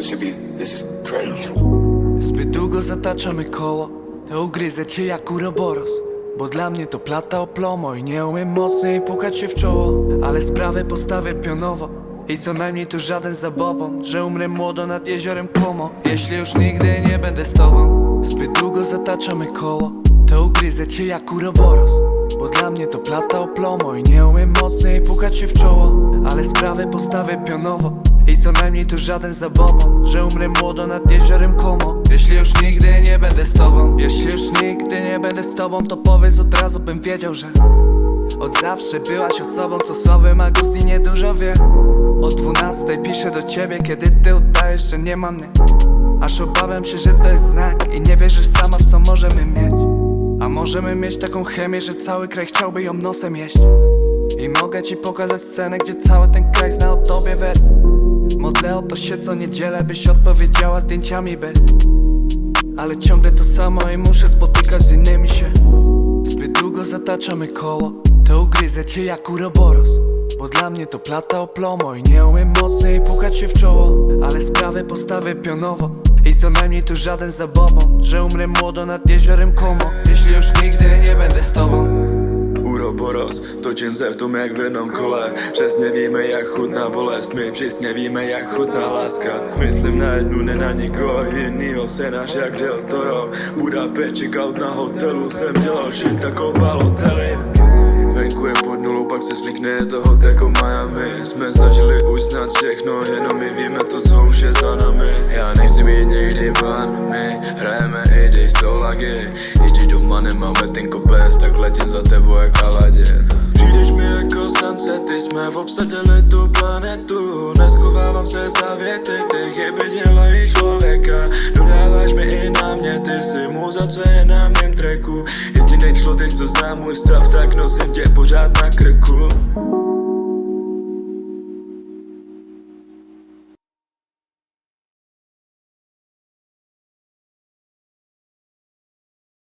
This is crazy. Zbyt długo zataczamy koło To ugryzę cię jak uroboros. Bo dla mnie to plata o plomo I nie umiem mocniej pukać się w czoło. Ale sprawę postawię pionowo I co najmniej to żaden zabobon Że umrę młodo nad jeziorem Como Jeśli już nigdy nie będę z tobą Zbyt długo zataczamy koło To ugryzę cię jak uroboros Bo dla mnie to plata o plomo I nie umiem mocniej pukać się w czoło. Ale sprawę postawię pionowo i co najmniej to żaden zabobon Że umrę młodo nad jeziorem Como Jeśli już nigdy nie będę z tobą Jeśli już nigdy nie będę z tobą To powiedz od razu bym wiedział, że Od zawsze byłaś osobą, co słaby ma gust i niedużo wie. O dwunastej piszę do ciebie, kiedy ty udajesz, że nie ma mnie. Aż obawiam się, że to jest znak I nie możemy mieć taką chemię, że cały kraj chciałby ją nosem jeść. I mogę ci pokazać scenę, gdzie cały ten kraj zna o tobie wers Modlę o to się co niedzielę, byś odpowiedziała zdjęciami bez. Ale ciągle to samo i muszę spotykać z innymi się. Zbyt długo zataczamy koło, to ugryzę cię jak uroboros Bo dla mnie to plata o plomo i nie umiem mocniej pukać się w czoło. Ale sprawę postawię pionowo i co najmniej to żaden zabobon Że umrę młodo nad jeziorem Como Jeśli już nigdy nie będę z tobą. Uroboros, se v tom jak jednom kole. Přesně víme jak chutná bolest, my přesně víme jak chutná láska Myslím na jednu, ne na nikoho jinýho, scénář jak Del Toro Budapešť, checkout na hotelu, jsem dělal shit jako Balotelli pak se zvykne, je to hot jako Miami. Jsme zažili už snad všechno, jenom my víme to, co už je za nami Já nechci mít někdy plán, my hrajeme i když jsou lagy. I když doma nemám letenko bez, tak letím za tebou jak Aladin Přijdeš mi jako sunset, ty jsme obsadili tu planetu. Neschovávám se za věty, ty chyby dělají člověka. Dodáváš mi i na mě, ty jsi muza, co je na mém člověk, co můj stav, tak nosím tě pořád na krku